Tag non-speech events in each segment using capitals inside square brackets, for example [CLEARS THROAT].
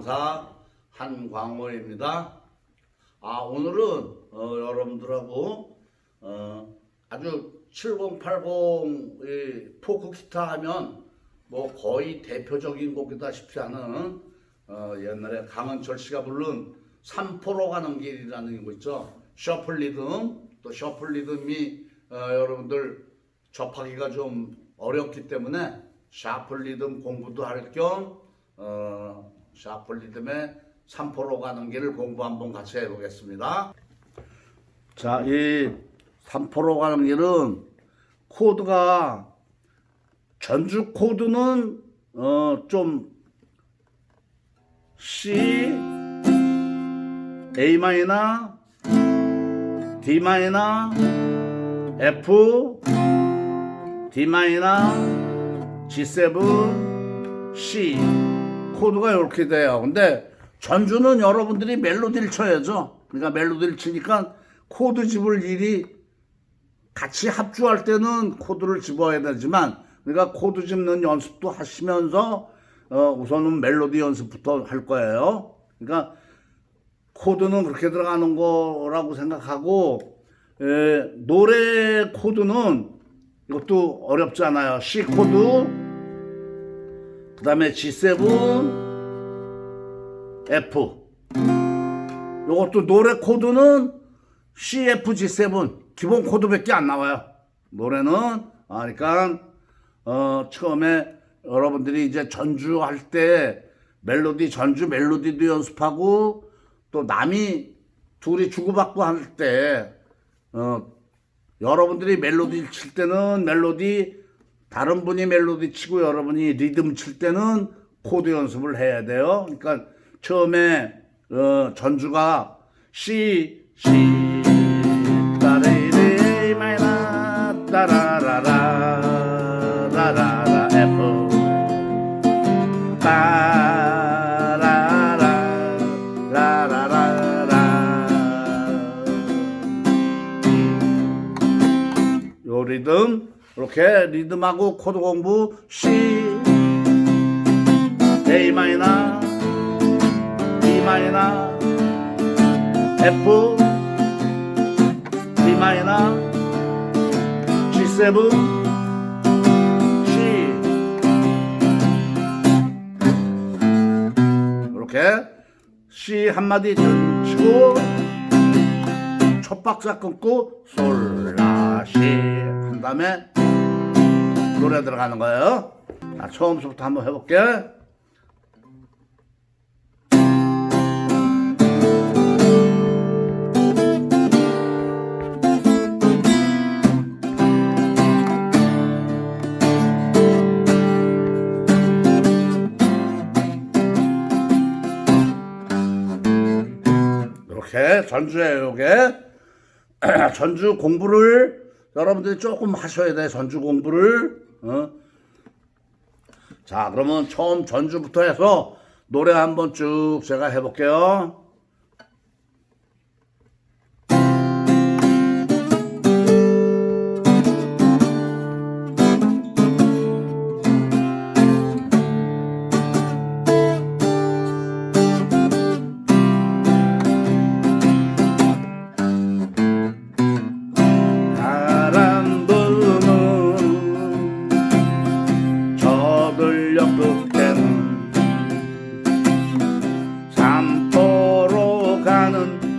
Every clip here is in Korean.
강사 한광호입니다. 아 오늘은 어, 여러분들하고 어, 아주 7080이 포크 기타 하면 뭐 거의 대표적인 곡이다시피 하는 어, 옛날에 강은철 씨가 부른 삼포로 가는 길이라는 거 있죠. 셔플 리듬 또 셔플 리듬이 어, 여러분들 접하기가 좀 어렵기 때문에 샤플 리듬 공부도 할겸 어, 샤플 리듬의 삼포로 가는 길을 공부 한번 같이 해보겠습니다. 자, 이 삼포로 가는 길은 코드가 전주 코드는 어, 좀 C, A 마이너, D 마이너, F, D 마이너, G7, C 코드가 이렇게 돼요. 근데 전주는 여러분들이 멜로디를 쳐야죠. 그러니까 멜로디를 치니까 코드 집을 일이 같이 합주할 때는 코드를 집어야 되지만 그러니까 코드 집는 연습도 하시면서 어, 우선은 멜로디 연습부터 할 거예요. 그러니까 코드는 그렇게 들어가는 거라고 생각하고 에, 노래 코드는 이것도 어렵잖아요. C 코드, 그 다음에 G7, F. 이것도 노래 코드는 C, F, G7 기본 코드밖에 안 나와요. 노래는 아, 그러니까 어, 처음에 여러분들이 이제 전주할 때 멜로디 전주 멜로디도 연습하고 또 남이 둘이 주고받고 할 때 어, 여러분들이 멜로디 칠 때는 멜로디 다른 분이 멜로디 치고 여러분이 리듬 칠 때는 코드 연습을 해야 돼요. 그러니까 처음에 어, 전주가 C C 따레레 마이나 따라라라 이렇게 리듬하고 코드 공부 C A 마이너 D 마이너 F. D 마이너 G7 C 이렇게 C 한마디 치고 첫 박자 끊고 솔라시. 한 다음에 노래 들어가는 거예요. 자, 처음부터 한번 해볼게. 이렇게 전주에 요게 [CLEARS THROAT] 전주 공부를 여러분들이 조금 하셔야 돼 전주 공부를 어? 자 그러면 처음 전주부터 해서 노래 한번 쭉 제가 해볼게요 삼포로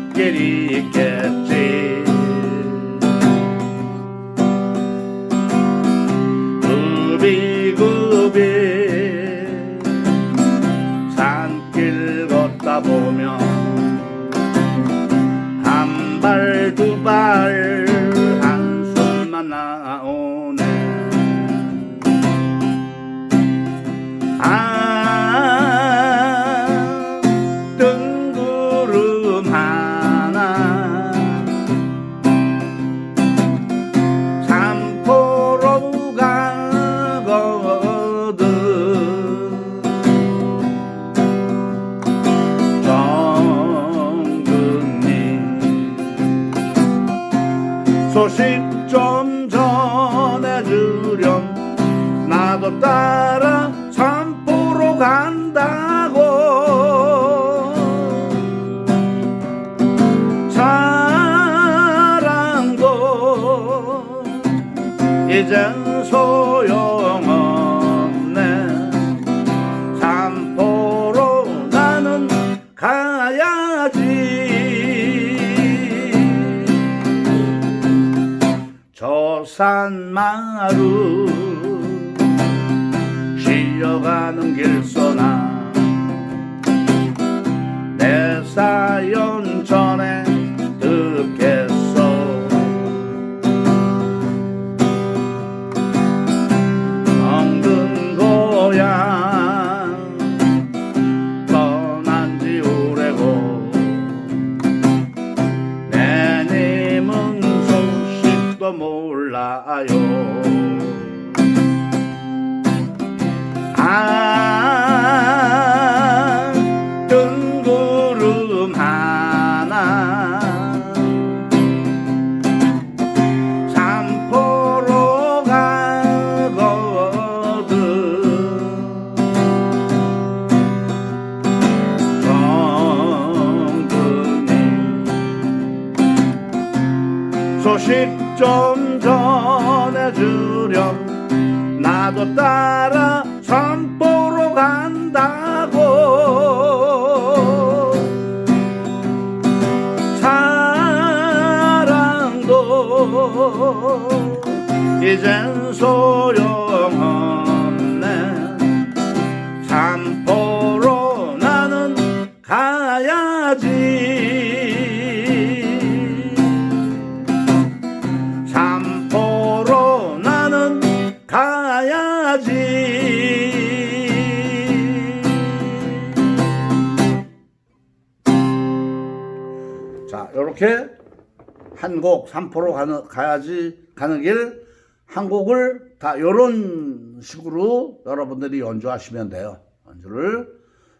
소식 좀 전해주렴. 나도 따라 산보로 간다고. 사랑도 이젠 저 산마루 실려가는 길서나 몰라요? 아 나도 따라 산보러 간다고. 사랑도 이젠 소용없 이렇게 한곡 산포로 가는 가야지 가는 길 한 곡을 다 이런 식으로 여러분들이 연주하시면 돼요 연주를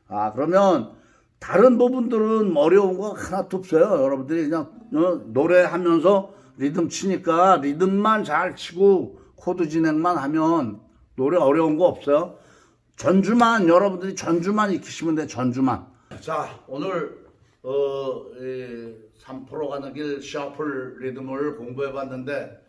아 그러면 다른 부분들은 어려운 거 하나도 없어요. 여러분들이 그냥 어, 노래하면서 리듬 치니까 리듬만 잘 치고 코드 진행만 하면 노래 어려운 거 없어요. 전주만 여러분들이 전주만 익히시면 돼. 전주만. 자 오늘 어, 이 3프로 가는 길 셔플 리듬을 공부해 봤는데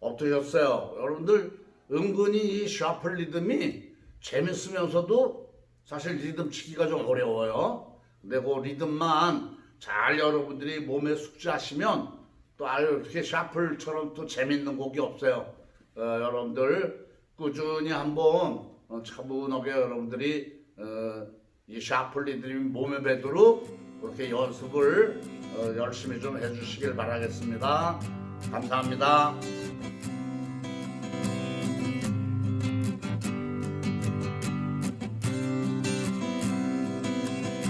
어떠셨어요? 여러분들 은근히 이 셔플 리듬이 재밌으면서도 사실 리듬 치기가 좀 어려워요. 근데 그 리듬만 잘 여러분들이 몸에 숙지하시면 또 아유 이렇게 샤플처럼 또 재밌는 곡이 없어요. 어, 여러분들 꾸준히 한번 어, 차분하게 여러분들이 어, 이 샤플 리듬이 몸에 배도록 그렇게 연습을 어, 열심히 좀 해주시길 바라겠습니다. 감사합니다.